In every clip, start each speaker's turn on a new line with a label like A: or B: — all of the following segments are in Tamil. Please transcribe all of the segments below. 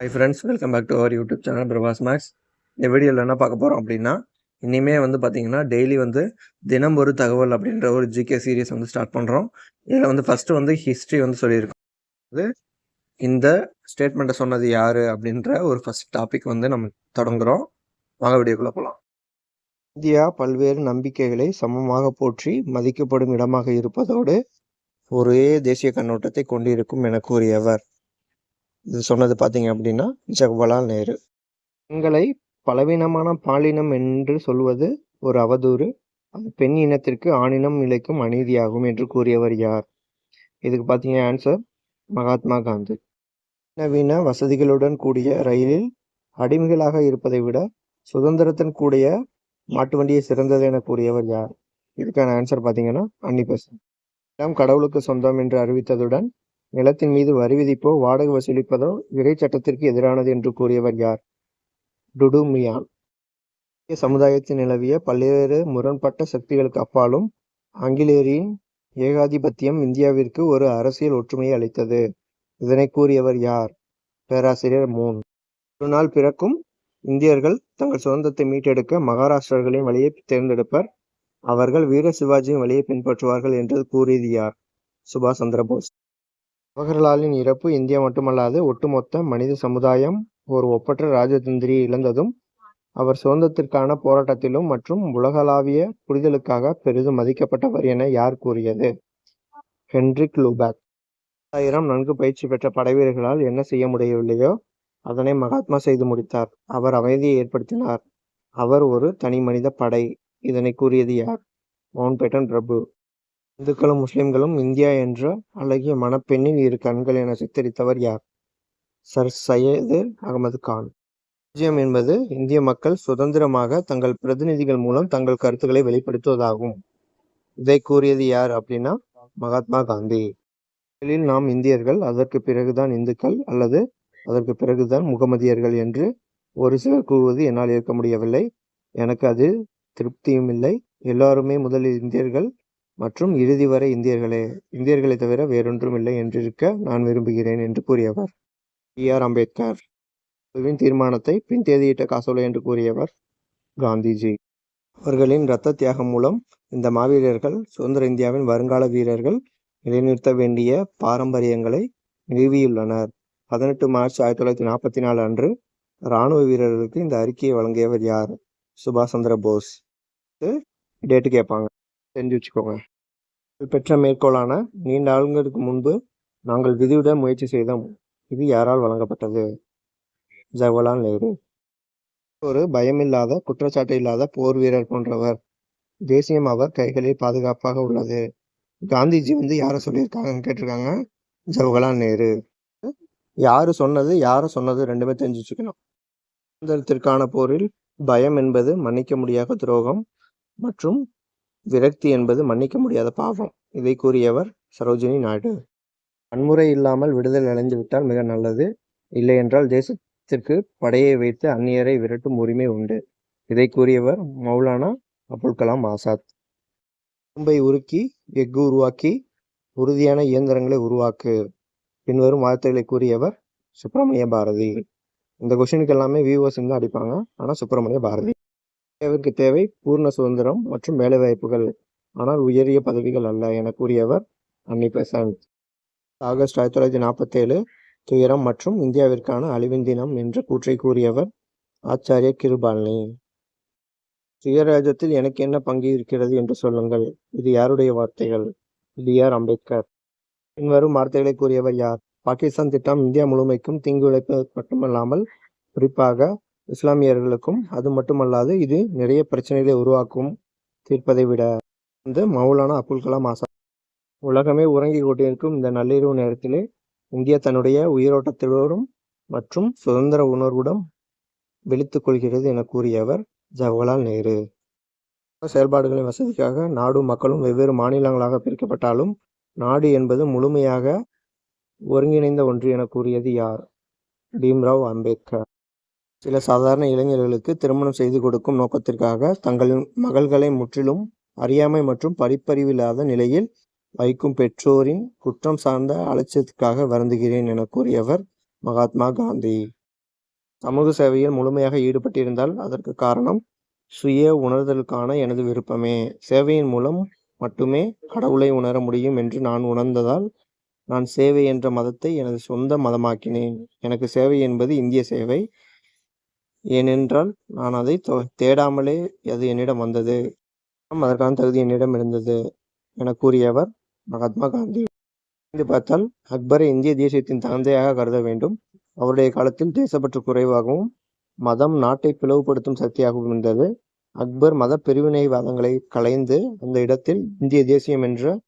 A: Hi friends welcome back to our YouTube channel Prabhas makes இந்த வீடியோவில் என்ன பார்க்க போகிறோம் அப்படின்னா இனிமேல் வந்து பார்த்தீங்கன்னா டெய்லி வந்து தினம் ஒரு தகவல் அப்படின்ற ஒரு ஜிகே சீரியஸ் வந்து ஸ்டார்ட் பண்ணுறோம் இதில் வந்து ஃபஸ்ட்டு வந்து ஹிஸ்ட்ரி வந்து சொல்லியிருக்கோம். அது இந்த ஸ்டேட்மெண்ட்டை சொன்னது யார் அப்படின்ற ஒரு ஃபஸ்ட் டாபிக் வந்து நம்ம தொடங்குகிறோம் வாங்க வீடியோக்குள்ளே போகலாம் இந்தியா பல்வேறு நம்பிக்கைகளை சமமாக போற்றி மதிக்கப்படும் இடமாக இருப்பதோடு ஒரே தேசிய கண்ணோட்டத்தை கொண்டிருக்கும் என கூறியவர். இது சொன்னது பார்த்தீங்க அப்படின்னா ஜவஹர்லால் நேரு. பெண்களை பலவீனமான பாலினம் என்று சொல்வது ஒரு அவதூறு. அது பெண் இனத்திற்கு ஆணினம் இழைக்கும் அநீதியாகும் என்று கூறியவர் யார்? இதுக்கு பார்த்தீங்க ஆன்சர் மகாத்மா காந்தி. நவீன வசதிகளுடன் கூடிய ரயிலில் அடிமைகளாக இருப்பதை விட சுதந்திரத்தின் கூடிய மாட்டு வண்டியை சிறந்தது என கூறியவர் யார்? இதுக்கான ஆன்சர் பார்த்தீங்கன்னா அன்னி பெசன் நிலம் கடவுளுக்கு சொந்தம் என்று அறிவித்ததுடன் நிலத்தின் மீது வரி விதிப்போ வாடகை வசூலிப்பதோ இறை சட்டத்திற்கு எதிரானது என்று கூறியவர் யார்? டுடுமியான் இந்திய சமுதாயத்தில் நிலவிய பல்வேறு முரண்பட்ட சக்திகளுக்கு அப்பாலும் ஆங்கிலேயரின் ஏகாதிபத்தியம் இந்தியாவிற்கு ஒரு அரசியல் ஒற்றுமையை அளித்தது. இதனை கூறியவர் யார்? பேராசிரியர் மூன். ஒரு நாள் பிறக்கும் இந்தியர்கள் தங்கள் சுதந்திரத்தை மீட்டெடுக்க மகாராஷ்டிரர்களின் வழியை தேர்ந்தெடுப்பர். அவர்கள் வீர சிவாஜியின் வழியை பின்பற்றுவார்கள் என்று கூறியது யார்? சுபாஷ் சந்திரபோஸ் ஜவஹர்லாலின் இறப்பு இந்தியா மட்டுமல்லாது ஒட்டுமொத்த மனித சமுதாயம் ஒரு ஒப்பற்ற ராஜதந்திரியை இழந்ததும் அவர் சுதந்திரத்திற்கான போராட்டத்திலும் மற்றும் உலகளாவிய புரிதலுக்காக பெரிதும் மதிக்கப்பட்டவர் என யார் கூறியது? Henrik Lubeck. ஆயிரம் நன்கு பயிற்சி பெற்ற படைவீரர்களால் என்ன செய்ய முடியவில்லையோ அதனை மகாத்மா செய்து முடித்தார். அவர் அமைதியை ஏற்படுத்தினார். அவர் ஒரு தனி மனித படை. இதனை கூறியது யார்? மவுண்ட் பேட்டன் பிரபு. இந்துக்களும் முஸ்லிம்களும் இந்தியா என்ற அழகிய மணப்பெண்ணின் இரு கண்கள் என சித்தரித்தவர் யார்? சர் சையது அகமது கான். ராஜ்யம் என்பது இந்திய மக்கள் சுதந்திரமாக தங்கள் பிரதிநிதிகள் மூலம் தங்கள் கருத்துக்களை வெளிப்படுத்துவதாகும். இதை கூறியது யார் அப்படின்னா மகாத்மா காந்தி. முதலில் நாம் இந்தியர்கள் அதற்கு பிறகுதான் இந்துக்கள் அல்லது அதற்கு பிறகுதான் முகமதியர்கள் என்று ஒரு சிலர் கூறுவது என்னால் ஏற்க முடியவில்லை. எனக்கு அது திருப்தியும் இல்லை. எல்லாருமே முதலில் இந்தியர்கள் மற்றும் இறுதி வரை இந்தியர்களே இந்தியர்களை தவிர வேறொன்றும் இல்லை என்றிருக்க நான் விரும்புகிறேன் என்று கூறியவர். பி. ஆர். அம்பேத்கர். குழுவின் தீர்மானத்தை பின் தேதியிட்ட காசோலை என்று கூறியவர் காந்திஜி. அவர்களின் இரத்த தியாகம் மூலம் இந்த மாவீரர்கள் சுதந்திர இந்தியாவின் வருங்கால வீரர்கள் நிலைநிறுத்த வேண்டிய பாரம்பரியங்களை நிறுவியுள்ளனர். பதினெட்டு மார்ச் ஆயிரத்தி தொள்ளாயிரத்தி நாற்பத்தி நாலு அன்று இராணுவ வீரர்களுக்கு இந்த அறிக்கையை வழங்கியவர் யார்? சுபாஷ் சந்திர போஸ். டேட்டு கேட்பாங்க. தெரிஞ்சு வச்சுக்கோங்க. பெற்ற மேற்கோளான நீண்ட ஆளுங்களுக்கு முன்பு நாங்கள் விதிவிட முயற்சி செய்தோம். இது யாரால் வழங்கப்பட்டது? ஜவஹர்லால் நேரு. ஒரு பயமில்லாத குற்றச்சாட்டு இல்லாத போர் வீரர் போன்றவர். தேசியம் அவர் கைகளில் பாதுகாப்பாக உள்ளது. காந்திஜி வந்து யாரை சொல்லியிருக்காங்கன்னு கேட்டிருக்காங்க? ஜவஹர்லால் நேரு. யாரு சொன்னது யாரை சொன்னது ரெண்டுமே தெரிஞ்சு வச்சுக்கணும் சுதந்திரத்திற்கான போரில் பயம் என்பது மன்னிக்க முடியாத துரோகம் மற்றும் விரக்தி என்பது மன்னிக்க முடியாத பாவம். இதை கூறியவர் சரோஜினி நாயுடு. வன்முறை இல்லாமல் விடுதலை அடைந்துவிட்டால் மிக நல்லது. இல்லை என்றால் தேசத்திற்கு படையை வைத்து அந்நியரை விரட்டும் உரிமை உண்டு. இதை கூறியவர் மௌலானா அபுல் கலாம் ஆசாத். இரும்பை உருக்கி எஃகு உருவாக்கி உறுதியான இயந்திரங்களை உருவாக்கு. பின்வரும் வார்த்தைகளை கூறியவர் சுப்பிரமணிய பாரதி. இந்த கொஷினுக்கு எல்லாமே வியூவர்ஸ் தான் அடிப்பாங்க. ஆனால் சுப்பிரமணிய பாரதி. இந்தியாவிற்கு தேவை பூர்ண சுதந்திரம் மற்றும் வேலைவாய்ப்புகள். ஆனால் உயரிய பதவிகள் அல்ல என கூறியவர் அன்னி பெசன்ட் ஆகஸ்ட் ஆயிரத்தி தொள்ளாயிரத்தி நாற்பத்தேழு துயரம் மற்றும் இந்தியாவிற்கான அழிவின் தினம் என்ற கூற்றை கூறியவர் ஆச்சாரிய கிருபாலினி. சுயராஜ்யத்தில் எனக்கு என்ன பங்கு இருக்கிறது என்று சொல்லுங்கள். இது யாருடைய வார்த்தைகள்? B R Ambedkar? பின்வரும் வார்த்தைகளை கூறியவர் யார்? பாகிஸ்தான் திட்டம் இந்தியா முழுமைக்கும் தீங்கு விளைப்பது மட்டுமல்லாமல் குறிப்பாக இஸ்லாமியர்களுக்கும் அது மட்டுமல்லாது இது நிறைய பிரச்சனைகளை உருவாக்கும் தீர்ப்பதை விட வந்து மௌலானா அப்துல் கலாம் ஆசாத். உலகமே உறங்கி கொண்டிருக்கும் இந்த நள்ளிரவு நேரத்திலே இந்தியா தன்னுடைய உயிரோட்டத்திலோடும் மற்றும் சுதந்திர உணர்வுடன் விழித்துக் கொள்கிறது என கூறியவர் ஜவஹர்லால் நேரு. செயல்பாடுகளின் வசதிக்காக நாடும் மக்களும் வெவ்வேறு மாநிலங்களாக பிரிக்கப்பட்டாலும் நாடு என்பது முழுமையாக ஒருங்கிணைந்த ஒன்று என கூறியது யார்? பீம்ராவ் அம்பேத்கர். சில சாதாரண இளைஞர்களுக்கு திருமணம் செய்து கொடுக்கும் நோக்கத்திற்காக தங்களின் மகள்களை முற்றிலும் அறியாமை மற்றும் படிப்பறிவில்லாத நிலையில் வைக்கும் பெற்றோரின் குற்றம் சார்ந்த அலட்சியத்துக்காக வருந்துகிறேன் என கூறியவர் மகாத்மா காந்தி. சமூக சேவையில் முழுமையாக ஈடுபட்டிருந்தால் அதற்கு காரணம் சுய உணர்தலுக்கான எனது விருப்பமே. சேவையின் மூலம் மட்டுமே கடவுளை உணர முடியும் என்று நான் உணர்ந்ததால் நான் சேவை என்ற மதத்தை எனது சொந்த மதமாக்கினேன். எனக்கு சேவை என்பது இந்திய சேவை. ஏனென்றால் நான் அதை தொ- தேடாமலே அது என்னிடம் வந்தது. அதற்கான தகுதி என்னிடம் இருந்தது என கூறியவர் மகாத்மா காந்தி. பார்த்தால் அக்பரை இந்திய தேசியத்தின் தந்தையாக கருத வேண்டும். அவருடைய காலத்தில் தேசப்பற்று குறைவாகவும் மதம் நாட்டை பிளவுபடுத்தும் சக்தியாகவும் இருந்தது. அக்பர் மத பிரிவினைவாதங்களை களைந்து அந்த இடத்தில் இந்திய தேசியம் என்ற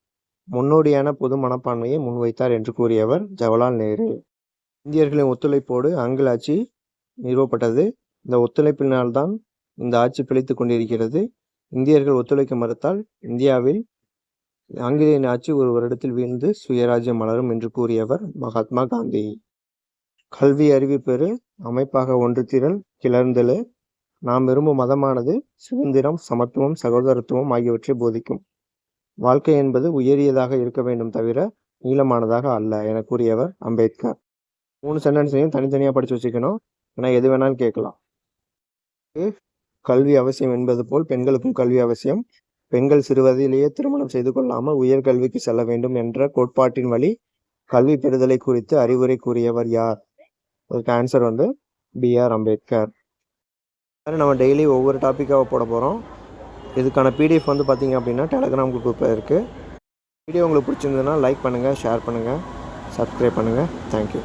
A: முன்னோடியான பொது மனப்பான்மையை முன்வைத்தார் என்று கூறியவர் ஜவஹர்லால் நேரு. இந்தியர்களின் ஒத்துழைப்போடு ஆங்கில ஆட்சி நிறுவப்பட்டது. இந்த ஒத்துழைப்பினால்தான் இந்த ஆட்சி பிழைத்துக் கொண்டிருக்கிறது. இந்தியர்கள் ஒத்துழைக்க மறுத்தால் இந்தியாவில் ஆங்கிலேயன் ஆட்சி ஒரு வருடத்தில் வீழ்ந்து சுயராஜ்யம் மலரும் என்று கூறியவர் மகாத்மா காந்தி. கல்வி அறிவு பெறு அமைப்பாக ஒன்று திரள் கிளர்ந்தெழு. நாம் விரும்பும் மதமானது சுதந்திரம் சமத்துவம் சகோதரத்துவம் ஆகியவற்றை போதிக்கும். வாழ்க்கை என்பது உயரியதாக இருக்க வேண்டும் தவிர நீளமானதாக அல்ல என கூறியவர் அம்பேத்கர். மூணு சென்டென்ஸையும் தனித்தனியாக படித்து வச்சுக்கணும் ஏன்னா எது வேணாலும் கேட்கலாம். கல்வி அவசியம் என்பது போல் பெண்களுக்கும் கல்வி அவசியம். பெண்கள் சிறுவயதிலேயே திருமணம் செய்து கொள்ளாமல் உயர்கல்விக்கு செல்ல வேண்டும் என்ற கோட்பாட்டின் வழி கல்வி பெறுதலை குறித்து அறிவுரை கூறியவர் யார்? அதுக்கு ஆன்சர் வந்து பிஆர் அம்பேத்கர். நம்ம டெய்லி ஒவ்வொரு டாப்பிக்காக போட போகிறோம் இதுக்கான பிடிஎஃப் வந்து பார்த்தீங்க அப்படின்னா டெலகிராம் குரூப்பில் இருக்குது வீடியோ உங்களுக்கு பிடிச்சிருந்ததுன்னா லைக் பண்ணுங்கள் ஷேர் பண்ணுங்கள் சப்ஸ்கிரைப் பண்ணுங்கள் தேங்க்யூ